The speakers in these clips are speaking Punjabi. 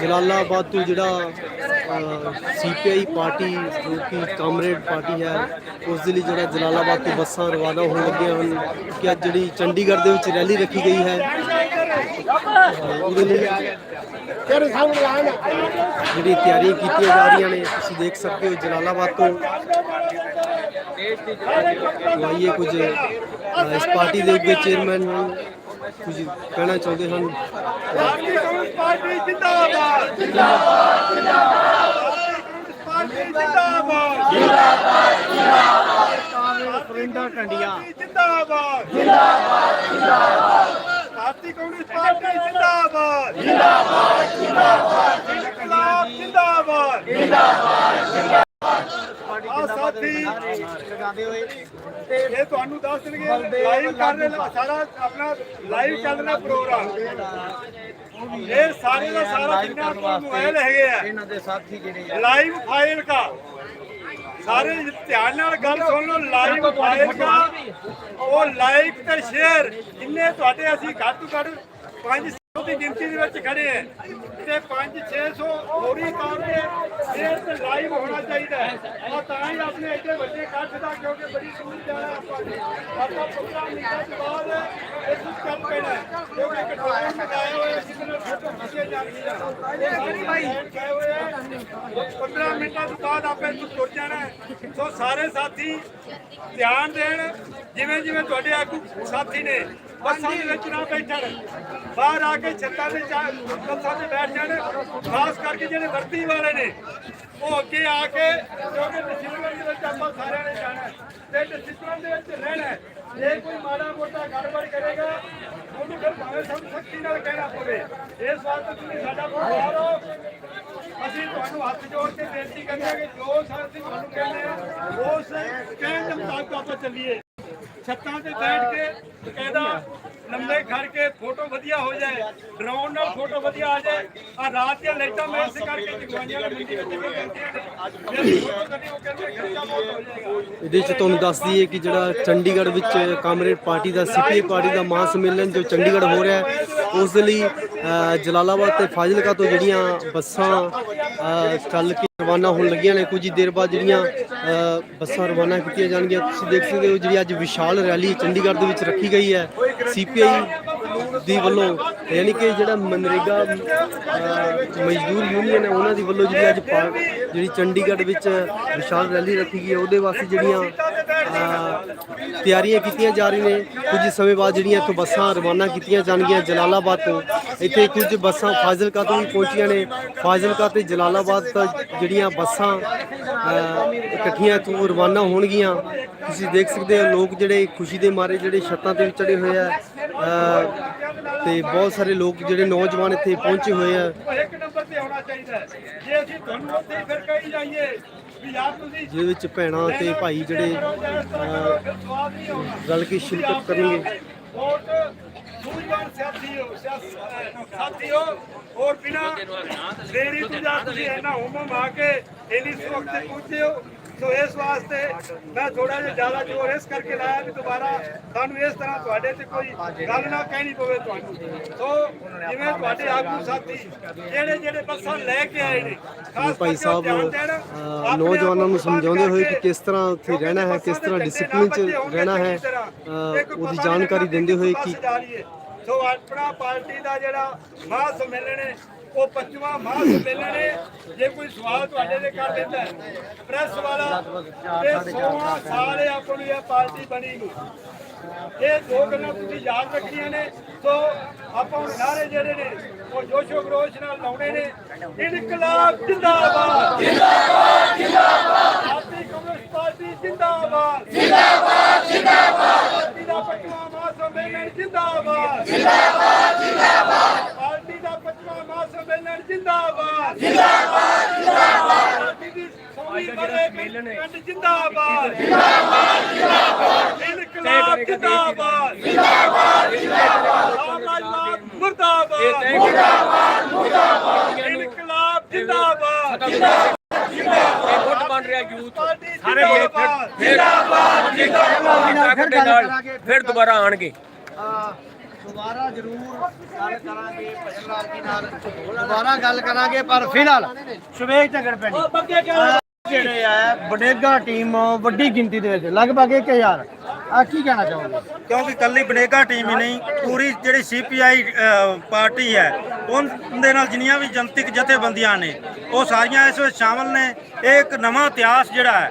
ਜਲਾਲਾਬਾਦ ਤੋਂ ਜਿਹੜਾ ਸੀਪੀਆਈ ਪਾਰਟੀ, ਜੋ ਕਿ ਕਾਮਰੇਡ ਪਾਰਟੀ ਹੈ ਉਸ ਦੇ ਲਈ ਜਿਹੜਾ ਜਲਾਲਾਬਾਦ ਤੋਂ ਬੱਸਾਂ ਰਵਾਨਾ ਹੋਣ ਲੱਗੀਆਂ ਹਨ, ਕਿ ਅੱਜ ਜਿਹੜੀ ਚੰਡੀਗੜ੍ਹ ਦੇ ਵਿੱਚ ਰੈਲੀ ਰੱਖੀ ਗਈ ਹੈ। ਉਹਦੇ ਲਈ ਜਿਹੜੀ ਤਿਆਰੀਆਂ ਕੀਤੀਆਂ ਜਾ ਰਹੀਆਂ ਨੇ, ਤੁਸੀਂ ਦੇਖ ਸਕਦੇ ਹੋ ਜਲਾਲਾਬਾਦ ਤੋਂ। ਤੋਂ ਆਈਏ ਕੁਝ ਇਸ ਪਾਰਟੀ ਦੇ ਚੇਅਰਮੈਨ ਹਨ ਕੁਝ ਕਹਿਣਾ ਚਾਹੁੰਦੇ ਹਨ? ਭਾਰਤੀ ਕਮਿਊਨਿਸਟ ਪਾਰਟੀ ਜਿੰਦਾਬਾਦ। ਜਿੰਦਾਬਾਦ ਜਿੰਦਾਬਾਦ ਜਿੰਦਾਬਾਦ ਜਿੰਦਾਬਾਦ। ਜਿੰਦਾਬਾਦ ਫਰਿੰਡਾ ਟੰਡੀਆਂ ਜਿੰਦਾਬਾਦ। ਜਿੰਦਾਬਾਦ ਜਿੰਦਾਬਾਦ ਭਾਰਤੀ ਕਮਿਊਨਿਸਟ ਪਾਰਟੀ ਜਿੰਦਾਬਾਦ। ਜਿੰਦਾਬਾਦ ਜਿੰਦਾਬਾਦ ਜਿੰਦਾਬਾਦ ਜਿੰਦਾਬਾਦ ਆ ਸਾਥੀ ਲਗਾਉਂਦੇ ਹੋਏ। ਤੇ ਇਹ ਤੁਹਾਨੂੰ ਦੱਸ ਦੇਣਗੇ ਲਾਈਵ ਕਰ ਰਹੇ ਨੇ ਸਾਰਾ ਆਪਣਾ ਲਾਈਵ ਚੱਲ ਰਿਹਾ ਪ੍ਰੋਗਰਾਮ ਇਹ ਸਾਰੇ ਦਾ ਸਾਰਾ ਜਿੰਨਾ ਮੋਬਾਈਲ ਹੈਗੇ ਆ ਇਹਨਾਂ ਦੇ ਸਾਥੀ ਜਿਹੜੇ ਲਾਈਵ ਫਾਈਲ ਕਾ ਸਾਰੇ ਧਿਆਨ ਨਾਲ ਗੱਲ ਸੁਣ ਲਓ ਲਾਈਵ ਫਾਈਲ ਕਾ ਉਹ ਲਾਈਕ ਤੇ ਸ਼ੇਅਰ ਜਿੰਨੇ ਤੁਹਾਡੇ ਅਸੀਂ ਘੱਟ ਤੋਂ ਘੱਟ 500 ਦੀ ਗਿਣਤੀ ਦੇ ਵਿੱਚ ਖੜੇ ਆ। ਤੇ 5 600 ਹੋਰੀ ਤੌਰ ਤੇ ਸ਼ੇਅਰ ਤੇ ਲਾਈਵ ਹੋਣਾ ਚਾਹੀਦਾ ਹੈ। ਉਹ ਤਾਂ ਹੀ ਆਪਣੇ ਐਡੇ ਵੱਡੇ ਇਕੱਠ ਦਾ ਕਿਉਂਕਿ ਬੜੀ ਦੂਰ ਜਾਣਾ ਆਪਾਂ ਨੇ। ਆਪਾਂ 15 ਮਿੰਟਾਂ ਦੇ ਬਾਅਦ ਇਹ ਕੁਝ ਕਰ ਪੈਣਾ ਹੈ। ਕਿਉਂਕਿ ਕੰਟਰੋਲ ਮਗਾਏ ਹੋਏ ਕਿਸੇ ਨੇ ਫੋਟੋ ਖਿੱਚੇ ਜਾਣੀ ਹੈ ਇਹ ਸਾਰੇ ਭਾਈ। ਗਏ ਹੋਏ ਆ 15 ਮਿੰਟਾਂ ਤੋਂ ਬਾਅਦ ਆਪੇ ਨੂੰ ਤੁਰ ਜਾਣਾ। ਸੋ ਸਾਰੇ ਸਾਥੀ ਧਿਆਨ ਦੇਣ। ਜਿਵੇਂ ਜਿਵੇਂ ਤੁਹਾਡੇ ਆਗੂ ਸਾਥੀ ਨੇ ਬੱਸਾਂ ਦੇ ਵਿੱਚ ਨਾ ਬੈਠਣ। ਬਾਹਰ ਆ ਕੇ ਛੱਤਾਂ ਤੇ ਜਾ ਬੱਸਾਂ ਤੇ ਬੈਠ ਜਾਣ। ਖਾਸ ਕਰਕੇ ਜਿਹੜੇ ਵਰਦੀ ਵਾਲੇ ਨੇ, ਉਹ ਅੱਗੇ ਆ ਕੇ ਕਿਉਂਕਿ ਡਿਸਪਲਿਨ ਦੇ ਵਿੱਚ ਆਪਾਂ ਸਾਰਿਆਂ ਨੇ ਜਾਣਾ ਤੇ ਡਿਸਪਲਿਨ ਦੇ ਵਿੱਚ ਰਹਿਣਾ ਜੇ ਕੋਈ ਮਾੜਾ ਮੋਟਾ ਗੜਬੜ ਕਰੇਗਾ, ਉਹਨੂੰ ਫਿਰ ਭਾਵੇਂ ਸਭ ਸ਼ਕਤੀ ਨਾਲ ਕਹਿਣਾ ਪਵੇ। ਇਸ ਵਾਸਤੇ ਤੁਸੀਂ ਸਾਡਾ ਪਰਿਵਾਰ ਹੋ ਅਸੀਂ ਤੁਹਾਨੂੰ ਹੱਥ ਜੋੜ ਕੇ ਬੇਨਤੀ ਕਰਦੇ ਹਾਂ ਕਿ ਜੋ ਸਾਥੀ ਤੁਹਾਨੂੰ ਕਹਿੰਦੇ ਆ ਉਸ ਕਹਿਣ ਦੇ ਮੁਤਾਬਕ ਆਪਾਂ ਚੱਲੀਏ। ਛੱਤਾਂ ਤੇ ਬੈਠ ਕੇ ਬਕਾਇਦਾ ਲੰਮੇ ਖੜ ਕੇ ਫੋਟੋ ਵਧੀਆ ਹੋ ਜਾਏ ਡਰੋਨ ਨਾਲ ਫੋਟੋ ਵਧੀਆ ਆ ਜਾਏ ਆ ਰਾਤ ਦੀਆਂ ਲਾਈਟਾਂ ਮੈਚ ਕਰਕੇ ਜਗਵਾਈਆਂ ਵਾਲੀ ਮੰਡੀ ਵਿੱਚ। ਵੀ ਜਾਂਦੀਆਂ ਨੇ ਫੋਟੋ ਕਰਨੀ ਉਹ ਕਹਿੰਦੇ ਖਰਚਾ ਬਹੁਤ ਹੋ ਜਾਏਗਾ। ਇਹਦੇ ਚ ਤੁਹਾਨੂੰ ਦੱਸ ਦਈਏ ਕਿ ਜਿਹੜਾ ਚੰਡੀਗੜ੍ਹ ਵਿੱਚ ਕਾਮਰੇਡ ਪਾਰਟੀ ਦਾ ਸੀਪੀਆਈ ਪਾਰਟੀ ਦਾ ਮਹਾਂ ਸੰਮੇਲਨ ਜੋ ਚੰਡੀਗੜ੍ਹ ਹੋ ਰਿਹਾ ਹੈ ਉਸ ਦੇ ਲਈ ਜਲਾਲਾਬਾਦ ਤੇ ਫਾਜ਼ਿਲਕਾ ਤੋਂ ਜਿਹੜੀਆਂ ਬੱਸਾਂ ਅ, ਚੱਲ ਰਵਾਨਾ ਹੋਣ ਲੱਗੀਆਂ ਨੇ ਕੁਝ ਹੀ ਦੇਰ ਬਾਅਦ ਜਿਹੜੀਆਂ ਬੱਸਾਂ ਰਵਾਨਾ ਕੀਤੀਆਂ ਜਾਣਗੀਆਂ। ਤੁਸੀਂ ਦੇਖ ਸਕਦੇ ਹੋ ਜਿਹੜੀ ਅੱਜ ਵਿਸ਼ਾਲ ਰੈਲੀ ਚੰਡੀਗੜ੍ਹ ਦੇ ਵਿੱਚ ਰੱਖੀ ਗਈ ਹੈ। ਸੀਪੀਆਈ ਦੀ ਵੱਲੋਂ, ਯਾਨੀ ਕਿ ਜਿਹੜਾ ਮਨਰੇਗਾ ਮਜ਼ਦੂਰ ਯੂਨੀਅਨ ਹੈ, ਉਹਨਾਂ ਦੀ ਵੱਲੋਂ ਜਿਹੜੀ ਅੱਜ ਜਿਹੜੀ ਚੰਡੀਗੜ੍ਹ ਵਿੱਚ ਵਿਸ਼ਾਲ ਰੈਲੀ ਰੱਖੀ ਗਈ ਹੈ। ਉਹਦੇ ਵਾਸਤੇ ਜਿਹੜੀਆਂ ਤਿਆਰੀਆਂ ਕੀਤੀਆਂ ਜਾ ਰਹੀਆਂ ਨੇ। ਕੁਝ ਸਮੇਂ ਬਾਅਦ ਜਿਹੜੀਆਂ ਇੱਥੋਂ ਬੱਸਾਂ ਰਵਾਨਾ ਕੀਤੀਆਂ ਜਾਣਗੀਆਂ ਜਲਾਲਾਬਾਦ ਤੋਂ। ਇੱਥੇ ਕੁਝ ਬੱਸਾਂ ਫਾਜ਼ਿਲਕਾ ਤੋਂ ਵੀ ਪਹੁੰਚੀਆਂ ਨੇ। ਫਾਜ਼ਿਲਕਾ ਤੇ ਜਲਾਲਾਬਾਦ ਤੋਂ ਜਿਹੜੀਆਂ ਬੱਸਾਂ ਇਕੱਠੀਆਂ ਤੋਂ ਰਵਾਨਾ ਹੋਣਗੀਆਂ। ਤੁਸੀਂ ਦੇਖ ਸਕਦੇ ਹੋ ਲੋਕ ਜਿਹੜੇ ਖੁਸ਼ੀ ਦੇ ਮਾਰੇ ਜਿਹੜੇ ਛੱਤਾਂ ਤੇ ਚੜੇ ਹੋਏ ਆ। ਅ, ਤੇ ਬਹੁਤ ਸਾਰੇ ਲੋਕ ਜਿਹੜੇ ਨੌਜਵਾਨ ਇੱਥੇ ਪਹੁੰਚੇ ਹੋਏ ਆ। ਇੱਕ ਨੰਬਰ ਤੇ ਆਉਣਾ ਚਾਹੀਦਾ ਹੈ। ਜੇ ਅਸੀਂ ਤੁਹਾਨੂੰ ਉੱਥੇ ਫਿਰ ਕਹੀ ਜਾਈਏ ਜਿਹਦੇ ਵਿੱਚ ਭੈਣਾਂ ਤੇ ਭਾਈ ਜਿਹੜੇ ਅ, ਸਵਾਦ ਰਲ ਕੇ ਸ਼ਿਰਕਤ ਕਰਨਗੇ। ਵੋਟ ਸੂਝਵਾਨ ਸਾਥੀ ਹੋ ਸਿਆਸ- ਬਿਨਾ ਦੇਰੀ ਤੋਂ ਜਾਂ ਤੁਸੀਂ ਇਹਨਾਂ ਹੁਮਮ ਆ ਕੇ ਇੰਨੀ ਸੁਰੱਖ ਤੇ ਪਹੁੰਚੇ ਹੋ ਸੋ ਇਸ ਵਾਸਤੇ ਮੈਂ ਥੋੜਾ ਜਿਹਾ ਜ਼ਿਆਦਾ ਜ਼ੋਰ ਇਸ ਕਰਕੇ ਲਾਇਆ ਵੀ ਦੁਬਾਰਾ ਸਾਨੂੰ ਇਸ ਤਰ੍ਹਾਂ ਤੁਹਾਡੇ ਤੇ ਕੋਈ ਗੱਲ ਨਾ ਕਹਿਣੀ ਪਵੇ ਤੁਹਾਨੂੰ। ਸੋ ਜਿਵੇਂ ਤੁਹਾਡੇ ਆਗੂ ਸਾਥੀ ਜਿਹੜੇ ਜਿਹੜੇ ਬੱਸਾਂ ਲੈ ਕੇ ਆਏ ਨੇ ਭਾਈ ਸਾਹਿਬ ਨੌਜਵਾਨਾਂ ਨੂੰ ਸਮਝਾਉਂਦੇ ਹੋਏ ਕਿ ਕਿਸ ਤਰ੍ਹਾਂ ਉੱਥੇ ਰਹਿਣਾ ਹੈ ਕਿਸ ਤਰ੍ਹਾਂ ਡਿਸਪਲਿਨ 'ਚ ਰਹਿਣਾ ਹੈ ਉਹਦੀ ਜਾਣਕਾਰੀ ਦਿੰਦੇ ਹੋਏ ਕਿ ਸੋ ਆਪਣਾ ਪਾਰਟੀ ਦਾ ਜਿਹੜਾ ਮਹਾ ਸੰਮੇਲਨ ਹੈ ਉਹ ਪੱਚਵਾਂ ਮਹਾ ਸੰਮੇਲਨ ਹੈ। ਜੇ ਕੋਈ ਸਵਾਲ ਤੁਹਾਡੇ ਦੇ ਕਰ ਦਿੰਦਾ ਹੈ ਪ੍ਰੈਸ ਵਾਲਾ ਤੇ 16 ਸਾਲ ਆਪਾਂ ਨੂੰ ਇਹ ਪਾਰਟੀ ਬਣੀ ਨੂੰ ਇਹ ਦੋ ਗੱਲਾਂ ਤੁਸੀਂ ਯਾਦ ਰੱਖਣੀਆਂ ਨੇ। ਸੋ ਆਪਾਂ ਹੁਣ ਸਾਰੇ ਜਿਹੜੇ ਨੇ ਉਹ ਜੋਸ਼ੋ ਖਰੋਸ਼ ਨਾਲ ਲਾਉਣੇ ਨੇ। ਇਨਕਲਾਬ ਜਿੰਦਾਬਾਦ। ਜਿੰਦਾਬਾਦ ਜਿੰਦਾਬਾਦ। ਭਾਰਤੀ ਕਮਿਊਨਿਸਟ ਪਾਰਟੀ ਜਿੰਦਾਬਾਦ। ਜਿੰਦਾਬਾਦ ਪਾਰਟੀ ਦਾ ਪੱਚਵਾਂ ਮਹਾ ਸੰਮੇਲਨ ਜਿੰਦਾਬਾਦ ਜਿੰਦਾਬਾਦ। ਜਿੰਦਾਬਾਦ ਪਾਰਟੀ ਦਾ ਪੱਚਵਾਂ ਮਹਾ ਸੰਮੇਲਨ ਜਿੰਦਾਬਾਦ ਜਿੰਦਾਬਾਦ। ਜਿੰਦਾਬਾਦ ਪਾਰਟੀ ਦੀ ਸੌਵੀਂ ਬੜੇ ਪਿੰਡ ਜਿੰਦਾਬਾਦ। ਜਿੰਦਾਬਾਦ ਜਿੰਦਾਬਾਦ। ਇਨਕਲਾਬ ਜਿੰਦਾਬਾਦ। ਜਿੰਦਾਬਾਦ ਜਿੰਦਾਬਾਦ। ਮੁਰਦਾਬਾਦ। ਮੁਰਦਾਬਾਦ ਮੁਰਦਾਬਾਦ। ਇਨਕਲਾਬ ਜਿੰਦਾਬਾਦ ਇਹ ਗੁੱਟ ਬਣ ਰਿਹਾ ਯੂਥ ਪਾਰਟੀ ਸਾਰੇ ਫਿਰ ਜਿੰਦਾਬਾਦ ਨਾਲ ਦੁਬਾਰਾ ਆਣਗੇ ਦੁਬਾਰਾ ਜ਼ਰੂਰ ਗੱਲ ਕਰਾਂਗੇ ਭਜਨ ਲਾਲ ਜੀ ਨਾਲ। ਦੁਬਾਰਾ ਗੱਲ ਕਰਾਂਗੇ ਪਰ ਫਿਲਹਾਲ ਸ਼ਵੇਕ ਝਗੜ ਪੈਣੀ। ਜਿਹੜੇ ਆ ਬਡੇਗਾ ਟੀਮ ਵੱਡੀ ਗਿਣਤੀ ਦੇ ਵਿੱਚ ਲਗਭਗ 1000 ਆ ਕੀ ਕਹਿਣਾ ਚਾਹੋਗੇ? ਕਿਉਂਕਿ ਕੱਲੀ ਬਨੇਗਾ ਟੀਮ ਹੀ ਨਹੀਂ, ਪੂਰੀ ਜਿਹੜੀ ਸੀਪੀਆਈ ਪਾਰਟੀ ਹੈ, ਉਹਦੇ ਨਾਲ ਜਿੰਨੀਆਂ ਵੀ ਜਨਤਕ ਜਥੇਬੰਦੀਆਂ ਨੇ, ਉਹ ਸਾਰੀਆਂ ਇਸ ਵਿੱਚ ਸ਼ਾਮਲ ਨੇ, ਇਹ ਇੱਕ ਨਵਾਂ ਇਤਿਹਾਸ ਜਿਹੜਾ ਹੈ।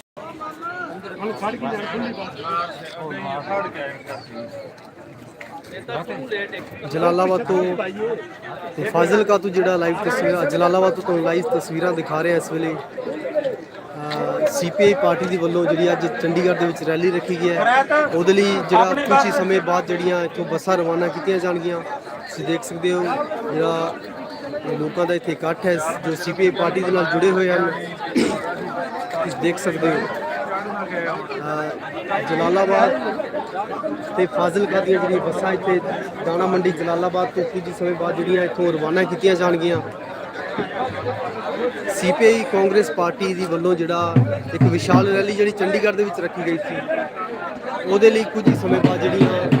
ਜਲਾਲਾਬਾਦ ਤੋਂ ਤੇ ਫਾਜ਼ਿਲਕਾ ਤੋਂ ਜਿਹੜਾ ਲਾਈਵ ਤਸਵੀਰਾਂ ਜਲਾਲਾਬਾਦ ਤੋਂ ਤੁਹਾਨੂੰ ਲਾਈਵ ਤਸਵੀਰਾਂ ਦਿਖਾ ਰਹੇ ਇਸ ਵੇਲੇ ਸੀਪੀਆਈ ਪਾਰਟੀ ਦੀ ਵੱਲੋਂ ਜਿਹੜੀ ਅੱਜ ਚੰਡੀਗੜ੍ਹ ਦੇ ਵਿੱਚ ਰੈਲੀ ਰੱਖੀ ਗਈ ਹੈ। ਉਹਦੇ ਲਈ ਜਿਹੜਾ ਕੁਝ ਹੀ ਸਮੇਂ ਬਾਅਦ ਜਿਹੜੀਆਂ ਇੱਥੋਂ ਬੱਸਾਂ ਰਵਾਨਾ ਕੀਤੀਆਂ ਜਾਣਗੀਆਂ ਤੁਸੀਂ ਦੇਖ ਸਕਦੇ ਹੋ ਜਿਹੜਾ ਲੋਕਾਂ ਦਾ ਇੱਥੇ ਇਕੱਠ ਹੈ ਜੋ ਸੀਪੀਆਈ ਪਾਰਟੀ ਦੇ ਨਾਲ ਜੁੜੇ ਹੋਏ ਹਨ ਤੁਸੀਂ ਦੇਖ ਸਕਦੇ ਹੋ। ਜਲਾਲਾਬਾਦ ਤੇ ਫਾਜ਼ਿਲਕਾ ਦੀਆਂ ਜਿਹੜੀਆਂ ਬੱਸਾਂ ਇੱਥੇ ਦਾਣਾ ਮੰਡੀ ਜਲਾਲਾਬਾਦ ਤੋਂ ਕੁਝ ਸਮੇਂ ਬਾਅਦ ਜਿਹੜੀਆਂ ਇੱਥੋਂ ਰਵਾਨਾ ਕੀਤੀਆਂ ਜਾਣਗੀਆਂ। ਸੀਪੀਆਈ ਕਾਂਗਰਸ ਪਾਰਟੀ ਦੀ ਵੱਲੋਂ ਜਿਹੜਾ ਇੱਕ ਵਿਸ਼ਾਲ ਰੈਲੀ ਜਿਹੜੀ ਚੰਡੀਗੜ੍ਹ ਦੇ ਵਿੱਚ ਰੱਖੀ ਗਈ ਸੀ, ਉਹਦੇ ਲਈ ਕੁਝ ਸਮੇਂ ਬਾਅਦ ਜਿਹੜੀਆਂ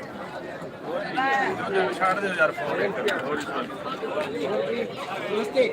ਛੱਡ ਦਿਓ ਯਾਰ ਫੋਨ ਨਮਸਤੇ